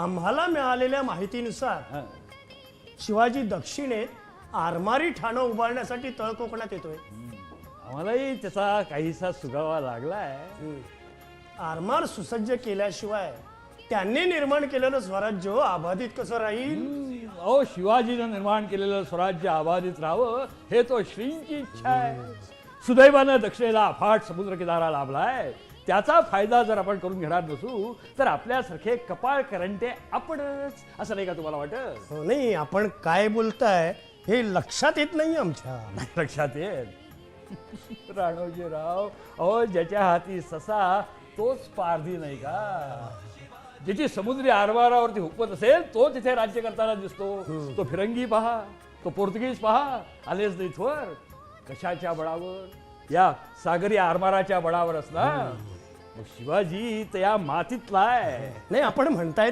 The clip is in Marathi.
आम्हाला मिळालेल्या माहितीनुसार. शिवाजी दक्षिणेत आरमारी ठाणं उभारण्यासाठी तळ कोकणात येतोय. आम्हालाही त्याचा काहीसा सुगावा लागलाय. आरमार सुसज्ज केल्याशिवाय त्यांनी निर्माण केलेलं स्वराज्य अबाधित कसं राहील? अहो शिवाजीनं निर्माण केलेलं स्वराज्य अबाधित राहावं हे तो श्रींची इच्छा आहे. सुदैवानं दक्षिणेला अफाट समुद्र किनारा लाभलाय. त्याचा फायदा जर आपण करून घेणार नसू तर आपल्यासारखे कपाळ करंटे आपणच असं नाही का तुम्हाला वाटत? हो नाही आपण काय बोलताय हे लक्षात येत नाही आमच्या. लक्षात येईल राणोजीराव अहो ज्याच्या हाती ससा तोच पारधी नाही का? ज्याची समुद्री आरवारावरती हुकवत असेल तो तिथे राज्य करताना दिसतो. तो फिरंगी पहा तो पोर्तुगीज पहा आलेच नाहीत वर कशाच्या बळावर? या सागरी आरमाराच्या बळावरच ना मग शिवाजी त्या मातीतलाय मातीतला आहे. नाही आपण म्हणताय